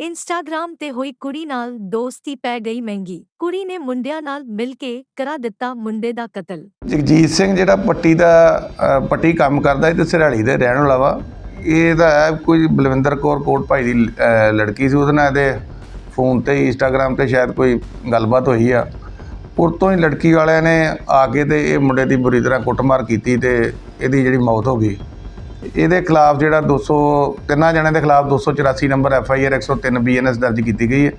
Instagram ਤੇ ਹੋਈ ਕੁੜੀ ਨਾਲ ਦੋਸਤੀ ਪੈ ਗਈ ਮਹਿੰਗੀ। ਕੁੜੀ ਨੇ ਮੁੰਡਿਆਂ ਨਾਲ ਮਿਲ ਕੇ ਕਰਾ ਦਿੱਤਾ ਮੁੰਡੇ ਦਾ ਕਤਲ। ਜਗਜੀਤ ਸਿੰਘ ਜਿਹੜਾ ਪੱਟੀ ਦਾ ਪੱਟੀ ਕੰਮ ਕਰਦਾ ਹੈ ਤੇ ਸਿਰਾਲੀ ਦੇ ਰਹਿਣ ਵਾਲਾ ਵਾ, ਇਹਦਾ ਹੈ ਕੋਈ ਬਲਵਿੰਦਰ ਕੌਰ ਕੋਟ ਭਾਈ ਦੀ ਲੜਕੀ ਸੀ, ਉਹਦੇ ਨਾਲ ਇਹਦੇ ਫੋਨ ਤੇ ਇੰਸਟਾਗ੍ਰਾਮ ਤੇ ਸ਼ਾਇਦ ਕੋਈ ਗੱਲਬਾਤ ਹੋਈ ਆ। ਉਰ ਹੀ ਲੜਕੀ ਵਾਲਿਆਂ ਨੇ ਆ ਕੇ ਤੇ ਇਹ ਮੁੰਡੇ ਦੀ ਬੁਰੀ ਤਰ੍ਹਾਂ ਕੁੱਟਮਾਰ ਕੀਤੀ ਤੇ ਇਹਦੀ ਜਿਹੜੀ ਮੌਤ ਹੋ ਗਈ। ਇਹਦੇ ਖਿਲਾਫ ਜਿਹੜਾ 200 ਤਿੰਨਾਂ ਜਣਿਆਂ ਦੇ ਖਿਲਾਫ 284 number F I R 103 B N S ਦਰਜ ਕੀਤੀ ਗਈ ਹੈ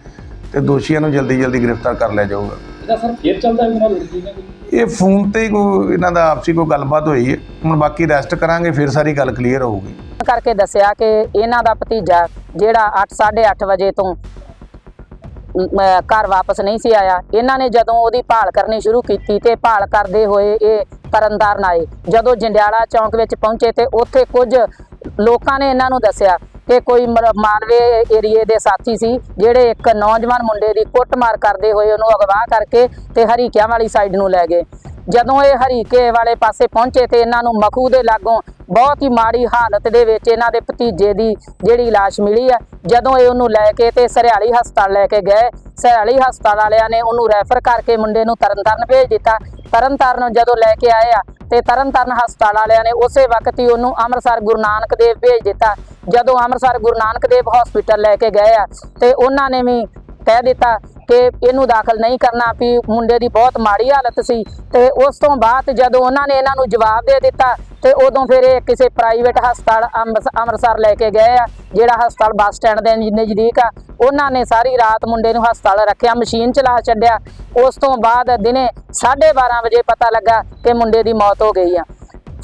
ਤੇ ਦੋਸ਼ੀਆਂ ਨੂੰ ਜਲਦੀ ਜਲਦੀ ਗ੍ਰਿਫਤਾਰ ਕਰ ਲਿਆ ਜਾਊਗਾ। ਇਹਦਾ ਸਰ ਫੇਰ ਚੱਲਦਾ ਹੈ ਨਾਲ ਲੜਕੀ ਕੋਈ ਇਹ ਫੋਨ ਤੇ ਕੋਈ ਇਹਨਾਂ ਦਾ ਆਪਸੀ ਕੋਈ ਗੱਲਬਾਤ ਹੋਈ ਹੈ। ਹੁਣ ਬਾਕੀ ਰੈਸਟ ਕਰਾਂਗੇ ਫਿਰ ਸਾਰੀ ਗੱਲ ਕਲੀਅਰ ਹੋਊਗੀ। ਕਰਕੇ ਦੱਸਿਆ ਕਿ ਇਹਨਾਂ ਦਾ ਭਤੀਜਾ ਜਿਹੜਾ 8:30 ਵਜੇ ਤੋਂ ਘਰ ਵਾਪਸ ਨਹੀਂ ਸੀ ਆਇਆ। ਇਹਨਾਂ ਨੇ ਜਦੋਂ ਉਹਦੀ ਭਾਲ ਕਰਨੀ ਸ਼ੁਰੂ ਕੀਤੀ ਤੇ ਭਾਲ ਕਰਦੇ ਹੋਏ ਇਹ ਤਰਨਤਾਰਨ ਆਏ। ਜਦੋਂ ਜੰਡਿਆਲਾ ਚੌਂਕ ਵਿੱਚ ਪਹੁੰਚੇ ਤੇ ਉੱਥੇ ਕੁਝ ਲੋਕਾਂ ਨੇ ਇਹਨਾਂ ਨੂੰ ਦੱਸਿਆ ਕਿ ਕੋਈ ਮਰ- ਮਾਲਵੇ ਏਰੀਏ ਦੇ ਸਾਥੀ ਸੀ, ਜਿਹੜੇ ਇੱਕ ਨੌਜਵਾਨ ਮੁੰਡੇ ਦੀ ਕੁੱਟਮਾਰ ਕਰਦੇ ਹੋਏ ਉਹਨੂੰ ਅਗਵਾ ਕਰਕੇ ਤੇ ਹਰੀਕਿਆਂ ਵਾਲੀ ਸਾਈਡ ਨੂੰ ਲੈ ਗਏ। ਜਦੋਂ ਇਹ ਹਰੀਕੇ ਵਾਲੇ ਪਾਸੇ ਪਹੁੰਚੇ ਤੇ ਇਹਨਾਂ ਨੂੰ ਮਖੂ ਦੇ ਲਾਗੋਂ ਬਹੁਤ ਹੀ ਮਾੜੀ ਹਾਲਤ ਦੇ ਵਿੱਚ ਇਹਨਾਂ ਦੇ ਭਤੀਜੇ ਦੀ ਜਿਹੜੀ ਲਾਸ਼ ਮਿਲੀ ਆ ਜਦੋਂ ਇਹ ਉਹਨੂੰ ਲੈ ਕੇ ਤੇ ਸਰਿਆਲੀ ਹਸਪਤਾਲ ਲੈ ਕੇ ਗਏ, ਸਰਿਆਲੀ ਹਸਪਤਾਲ ਵਾਲਿਆਂ ਨੇ ਉਹਨੂੰ ਰੈਫਰ ਕਰਕੇ ਮੁੰਡੇ ਨੂੰ ਤਰਨਤਾਰਨ ਭੇਜ ਦਿੱਤਾ। ਤਰਨਤਾਰਨ ਜਦੋਂ ਲੈ ਕੇ ਆਏ ਆ ਤੇ ਤਰਨਤਾਰਨ ਹਸਪਤਾਲ ਵਾਲਿਆਂ ਨੇ ਉਸੇ ਵਕਤ ਹੀ ਉਹਨੂੰ ਅੰਮ੍ਰਿਤਸਰ ਗੁਰੂ ਨਾਨਕ ਦੇਵ ਭੇਜ ਦਿੱਤਾ। ਜਦੋਂ ਅੰਮ੍ਰਿਤਸਰ ਗੁਰੂ ਨਾਨਕ ਦੇਵ ਹਸਪੀਟਲ ਲੈ ਕੇ ਗਏ ਆ ਤੇ ਉਹਨਾਂ ਨੇ ਵੀ ਕਹਿ ਦਿੱਤਾ ਕਿ ਇਹਨੂੰ ਦਾਖਲ ਨਹੀਂ ਕਰਨਾ ਵੀ ਮੁੰਡੇ ਦੀ ਬਹੁਤ ਮਾੜੀ ਹਾਲਤ ਸੀ। ਤੇ ਉਸ ਤੋਂ ਬਾਅਦ ਜਦੋਂ ਉਹਨਾਂ ਨੇ ਇਹਨਾਂ ਨੂੰ ਜਵਾਬ ਦੇ ਦਿੱਤਾ, ਤੇ ਉਦੋਂ ਫਿਰ ਇਹ ਕਿਸੇ ਪ੍ਰਾਈਵੇਟ ਹਸਪਤਾਲ ਅੰਮ੍ਰਿਤ- ਅੰਮ੍ਰਿਤਸਰ ਲੈ ਕੇ ਗਏ ਆ, ਜਿਹੜਾ ਹਸਪਤਾਲ ਬੱਸ ਸਟੈਂਡ ਦੇ ਨਜ਼ਦੀਕ ਆ। ਉਹਨਾਂ ਨੇ ਸਾਰੀ ਰਾਤ ਮੁੰਡੇ ਨੂੰ ਹਸਪਤਾਲ ਰੱਖਿਆ, ਮਸ਼ੀਨ ਚਲਾ ਛੱਡਿਆ। ਉਸ ਤੋਂ ਬਾਅਦ ਦਿਨੇ 12:30 ਵਜੇ ਪਤਾ ਲੱਗਾ ਕਿ ਮੁੰਡੇ ਦੀ ਮੌਤ ਹੋ ਗਈ ਆ।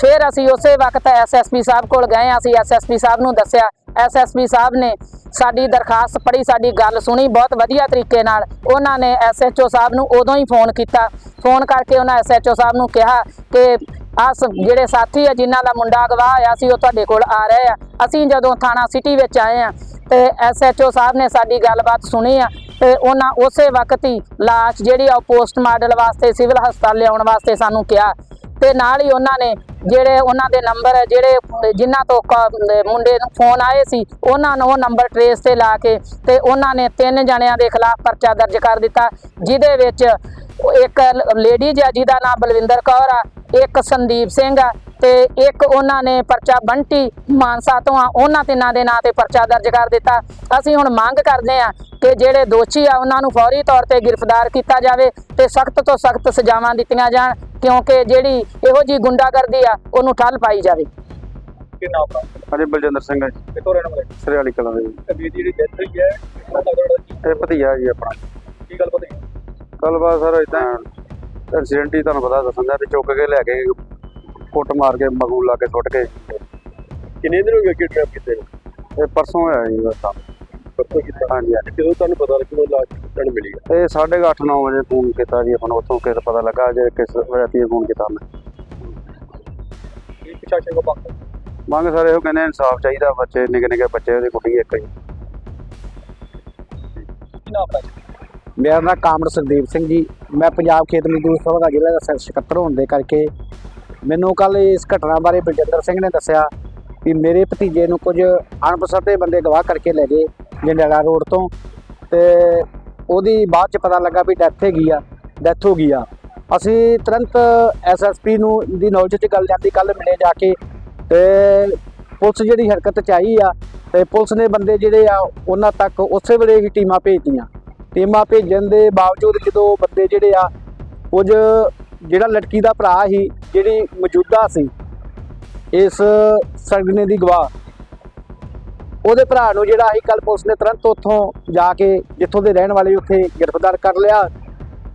ਫਿਰ ਅਸੀਂ ਉਸੇ ਵਕਤ ਐਸਐਸਪੀ ਸਾਹਿਬ ਕੋਲ ਗਏ ਅਸੀਂ ਐਸਐਸਪੀ ਸਾਹਿਬ ਨੂੰ ਦੱਸਿਆ। ਐਸਐਸਪੀ ਸਾਹਿਬ ਨੇ ਸਾਡੀ ਦਰਖਾਸਤ ਪੜ੍ਹੀ, ਸਾਡੀ ਗੱਲ ਸੁਣੀ, ਬਹੁਤ ਵਧੀਆ ਤਰੀਕੇ ਨਾਲ ਉਹਨਾਂ ਨੇ ਐਸਐਚਓ ਸਾਹਿਬ ਨੂੰ ਉਦੋਂ ਹੀ ਫੋਨ ਕੀਤਾ। ਫੋਨ ਕਰਕੇ ਉਹਨਾਂ ਐਸਐਚਓ ਸਾਹਿਬ ਨੂੰ ਕਿਹਾ ਕਿ ਆਸ ਜਿਹੜੇ ਸਾਥੀ ਆ, ਜਿਨ੍ਹਾਂ ਦਾ ਮੁੰਡਾ ਅਗਵਾ ਹੋਇਆ ਸੀ, ਉਹ ਤੁਹਾਡੇ ਕੋਲ ਆ ਰਹੇ ਆ। ਅਸੀਂ ਜਦੋਂ ਥਾਣਾ ਸਿਟੀ ਵਿੱਚ ਆਏ ਆ ਤੇ ਐਸਐਚਓ ਸਾਹਿਬ ਨੇ ਸਾਡੀ ਗੱਲਬਾਤ ਸੁਣੀ ਆ ਤੇ ਉਹਨਾਂ ਉਸੇ ਵਕਤ ਹੀ ਲਾਸ਼ ਜਿਹੜੀ ਆ ਉਹ ਪੋਸਟਮਾਰਟਮ ਵਾਸਤੇ, ਸਿਵਲ ਹਸਪਤਾਲ ਲਿਆਉਣ ਵਾਸਤੇ ਸਾਨੂੰ ਕਿਹਾ। ਤੇ ਨਾਲ ਹੀ ਉਹਨਾਂ ਨੇ ਜਿਹੜੇ ਉਹਨਾਂ ਦੇ ਨੰਬਰ ਜਿਹੜੇ ਜਿਨ੍ਹਾਂ ਤੋਂ ਕ- ਮੁੰਡੇ ਨੂੰ ਫੋਨ ਆਏ ਸੀ, ਉਹਨਾਂ ਨੂੰ ਉਹ ਨੰਬਰ ਟਰੇਸ ਤੇ ਲਾ ਕੇ ਤੇ ਉਹਨਾਂ ਨੇ ਤਿੰਨ ਜਣਿਆਂ ਦੇ ਖਿਲਾਫ ਪਰਚਾ ਦਰਜ ਕਰ ਦਿੱਤਾ, ਜਿਹਦੇ ਵਿੱਚ ਇੱਕ ਲੇਡੀਜ਼ ਆ ਜਿਹਦਾ ਨਾਮ ਬਲਵਿੰਦਰ ਕੌਰ ਆ, ਇੱਕ ਸੰਦੀਪ ਸਿੰਘ ਆ ਤੇ ਇੱਕ ਉਹਨਾਂ ਨੇ ਪਰਚਾ ਬੰਟੀ ਮਾਨਸਾ ਤੋਂ ਆ ਉਹਨਾਂ ਤਿੰਨਾਂ ਦੇ ਨਾਂ ਤੇ ਪਰਚਾ ਦਰਜ ਕਰ ਦਿੱਤਾ। ਅਸੀਂ ਹੁਣ ਮੰਗ ਕਰਦੇ ਆ ਕਿ ਜਿਹੜੇ ਦੋਸ਼ੀ ਆ ਉਹਨਾਂ ਨੂੰ ਫੌਰੀ ਤੌਰ ਤੇ ਗ੍ਰਿਫਤਾਰ ਕੀਤਾ ਜਾਵੇ ਤੇ ਸਖਤ ਤੋਂ ਸਖਤ ਸਜ਼ਾਵਾਂ ਦਿੱਤੀਆਂ ਜਾਣ ਕਿਉਂਕਿ ਜਿਹੜੀ ਇਹੋ ਜੀ ਗੁੰਡਾਗਰਦੀ ਆ ਉਹਨੂੰ ਠੱਲ ਪਾਈ ਜਾਵੇ। ਕਿ ਨਾਮ ਬਲਜਿੰਦਰ ਸਿੰਘ ਹੈ ਜੀ, ਕਿੱਥੋਂ ਰਹਿਣ ਵਾਲੇ ਸਰਿਆਲੀ ਕਲਾਂ ਦੇ ਜੀ। ਦੀ ਜਿਹੜੀ ਡੈਥ ਹੋਈ ਹੈ ਇਹ ਜੀ ਆਪਣਾ। ਕੀ ਗੱਲ ਪਤਾ ਗੱਲਬਾਤ ਸਰ ਇਦਾਂ ਐਕਸੀਡੈਂਟ ਹੀ ਤੁਹਾਨੂੰ ਪਤਾ ਦੱਸਣ ਦਾ ਵੀ ਚੁੱਕ ਕੇ ਲੈ ਕੇ ਕੁੱਟ ਮਾਰ ਕੇ ਮਗੂ ਲਾ ਕੇ ਸੁੱਟ ਕੇ। ਕਿੰਨੇ ਦਿਨ ਹੋ ਗਏ ਕਿਡਨੈਪ ਕੀਤੇ ਨੂੰ? ਇਹ ਪਰਸੋਂ ਹੋਇਆ ਜੀ ਬਸ ਆ। ਪਰਸੋਂ ਕੀਤਾ? ਹਾਂਜੀ ਹਾਂਜੀ। ਜਦੋਂ ਤੁਹਾਨੂੰ ਪਤਾ ਲੱਗਿਆ ਉਹ ਲਾਸ਼ ਕਿੱਥੇ ਮਿਲੀ ਹੈ ਇਹ 8:30 9 ਵਜੇ ਫੋਨ ਕੀਤਾ ਜੀ ਆਪਾਂ ਨੂੰ ਉੱਥੋਂ ਕਿਸ ਪਤਾ ਲੱਗਾ ਜੇ ਕਿਸ ਨੇ ਫੋਨ ਕੀਤਾ ਮੈਂ ਕੀ ਪ੍ਰਸ਼ਾਸਨ ਕੋ ਬਾਤ ਮੰਗ ਸਰ ਇਹੋ ਕਹਿੰਦੇ ਇਨਸਾਫ ਚਾਹੀਦਾ ਬੱਚੇ ਨਿੱਕੇ ਨਿੱਕੇ ਬੱਚੇ ਉਹਦੀ ਕੁੜੀ ਇੱਕ ਹੀ ਕੀ ਨਾਮ ਦਾ ਮੇਰਾ ਨਾਮ ਕਾਮੜ ਸੁਖਦੇਵ ਸਿੰਘ ਜੀ। ਮੈਂ ਪੰਜਾਬ ਖੇਤ ਮਜ਼ਦੂਰ ਸਭਾ ਦਾ ਜ਼ਿਲ੍ਹਾ ਦਾ ਸੈਕਟਰ ਸਕੱਤਰ ਹੋਣ ਦੇ ਕਰਕੇ ਮੈਨੂੰ ਕੱਲ ਇਸ ਘਟਨਾ ਬਾਰੇ ਬਲਜਿੰਦਰ ਸਿੰਘ ਨੇ ਦੱਸਿਆ ਕਿ ਮੇਰੇ ਭਤੀਜੇ ਨੂੰ ਕੁਝ ਅਣਪਛਾਤੇ ਬੰਦੇ ਗਵਾਹ ਕਰਕੇ ਲੈ ਗਏ ਜੰਡਿਆਲਾ ਰੋਡ ਤੋਂ ਤੇ ਉਹਦੀ ਬਾਅਦ ਚ ਪਤਾ ਲੱਗਾ ਵੀ ਡੈਥ ਹੈਗੀ ਆ ਡੈਥ ਹੋ ਗਈ ਆ। ਅਸੀਂ ਤੁਰੰਤ ਐਸਐਸਪੀ ਨੂੰ ਦੀ ਨੌਲੇਜ ਚ ਗੱਲ ਜਾਂਦੀ ਕੱਲ ਮਿਲੇ ਜਾ ਕੇ ਤੇ ਪੁਲਿਸ ਜਿਹੜੀ ਹਰਕਤ ਚ ਆਈ ਆ ਤੇ ਪੁਲਿਸ ਨੇ ਬੰਦੇ ਜਿਹੜੇ ਆ ਉਹਨਾਂ ਤੱਕ ਉਸੇ ਵੇਲੇ ਹੀ ਟੀਮਾਂ ਭੇਜਤੀਆਂ। ਟੀਮਾਂ ਭੇਜਣ ਦੇ ਬਾਵਜੂਦ ਜਦੋਂ ਬੰਦੇ ਜਿਹੜੇ ਆ ਕੁਝ ਜਿਹੜਾ ਲੜਕੀ ਦਾ ਭਰਾ ਸੀ, ਜਿਹੜੀ ਮੌਜੂਦਾ ਸੀ, ਇਸ ਸਰਗਨੇ ਦੀ ਗਵਾਹ, ਉਹਦੇ ਭਰਾ ਨੂੰ ਜਿਹੜਾ ਸੀ ਕੱਲ ਪੁਲਿਸ ਨੇ ਤੁਰੰਤ ਉੱਥੋਂ ਜਾ ਕੇ ਜਿੱਥੋਂ ਦੇ ਰਹਿਣ ਵਾਲੇ ਉੱਥੇ ਗ੍ਰਿਫਤਾਰ ਕਰ ਲਿਆ।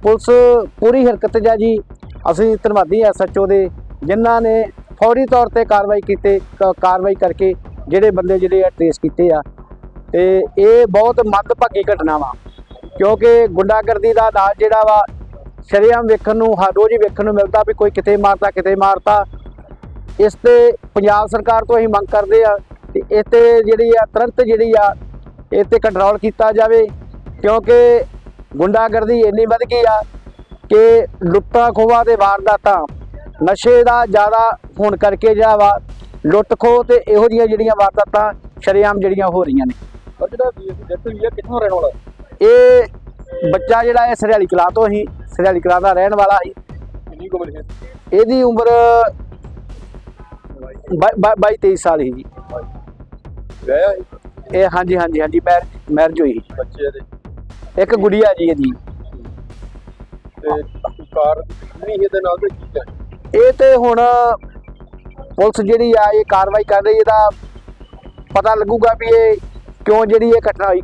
ਪੁਲਿਸ ਪੂਰੀ ਹਰਕਤ 'ਚ ਜੀ। ਅਸੀਂ ਧੰਨਵਾਦੀ ਐਸਐਚਓ ਦੇ, ਜਿਨ੍ਹਾਂ ਨੇ ਫੌਰੀ ਤੌਰ ਤੇ ਕਾਰਵਾਈ ਕੀਤੇ ਕਾਰਵਾਈ ਕਰਕੇ ਜਿਹੜੇ ਬੰਦੇ ਜਿਹੜੇ ਆ ਟ੍ਰੇਸ ਕੀਤੇ ਆ। ਤੇ ਇਹ ਬਹੁਤ ਮੰਦਭਾਗੀ ਘਟਨਾ ਵਾ, ਕਿਉਂਕਿ ਗੁੰਡਾਗਰਦੀ ਦਾ ਨਾਲ ਜਿਹੜਾ ਵਾ ਸ਼ਰੇਆਮ ਵੇਖਣ ਨੂੰ ਹਰ ਰੋਜ਼ ਹੀ ਵੇਖਣ ਨੂੰ ਮਿਲਦਾ ਵੀ ਕੋਈ ਕਿਤੇ ਮਾਰਦਾ ਕਿਤੇ ਮਾਰਤਾ ਇਸ ਤੇ ਪੰਜਾਬ ਸਰਕਾਰ ਤੋਂ ਅਸੀਂ ਮੰਗ ਕਰਦੇ ਆ ਕਿ ਇਹ ਤੇ ਜਿਹੜੀ ਆ ਤੁਰੰਤ ਜਿਹੜੀ ਆ ਇਹ ਤੇ ਕੰਟਰੋਲ ਕੀਤਾ ਜਾਵੇ ਕਿਉਂਕਿ ਗੁੰਡਾਗਰਦੀ ਇੰਨੀ ਵੱਧ ਗਈ ਆ ਕਿ ਲੁੱਟਾਂ ਖੋਹਾਂ ਦੇ ਵਾਰਦਾਤਾਂ ਨਸ਼ੇ ਦਾ ਜ਼ਿਆਦਾ ਹੋਣ ਕਰਕੇ ਜਿਹੜਾ ਵਾ ਲੁੱਟ ਖੋਹ ਤੇ ਇਹੋ ਜਿਹੀਆਂ ਜਿਹੜੀਆਂ ਵਾਰਦਾਤਾਂ ਸ਼ਰੇਆਮ ਜਿਹੜੀਆਂ ਹੋ ਰਹੀਆਂ ਨੇ। ਪਰ ਜਿਹੜਾ ਡੈਥ ਹੋਈ ਹੈ ਕਿੱਥੋਂ ਰਹਿਣ ਵਾਲਾ? ਇਹ ਬੱਚਾ ਜਿਹੜਾ ਹੈ ਸਰਿਆਲੀ ਕਲਾਂ ਤੋਂ ਹੀ ਸਰਿਆਲੀ ਕਲਾਂ ਦਾ ਰਹਿਣ ਵਾਲਾ ਕਿੰਨੀ ਉਮਰ ਹੈ? ਇਹਦੀ ਉਮਰ 22 23 ਸਾਲ ਹੀ ਜੀ। ਵਿਆਹਿਆ ਇਹ ਹਾਂਜੀ ਹਾਂਜੀ ਹਾਂਜੀ ਮੈਰ ਮੈਰਿਜ ਹੋਈ। ਬੱਚੇ ਦੇ। ਇੱਕ ਗੁੜੀਆ ਜੀ ਇਹਦੀ। ਤੇ ਕਾਰ ਕਿੰਨੀ ਇਹਦੇ ਨਾਲ ਤੇ ਕੀ ਹੈ ਇਹ ਤੇ ਹੁਣ ਪੁਲਿਸ ਜਿਹੜੀ ਆ ਇਹ ਕਾਰਵਾਈ ਕਰ ਰਹੀ ਇਹਦਾ ਪਤਾ ਲੱਗੂਗਾ ਵੀ ਇਹ ਕਿਉਂ ਜਿਹੜੀ ਇਹ ਘਟਨਾ ਹੋਈ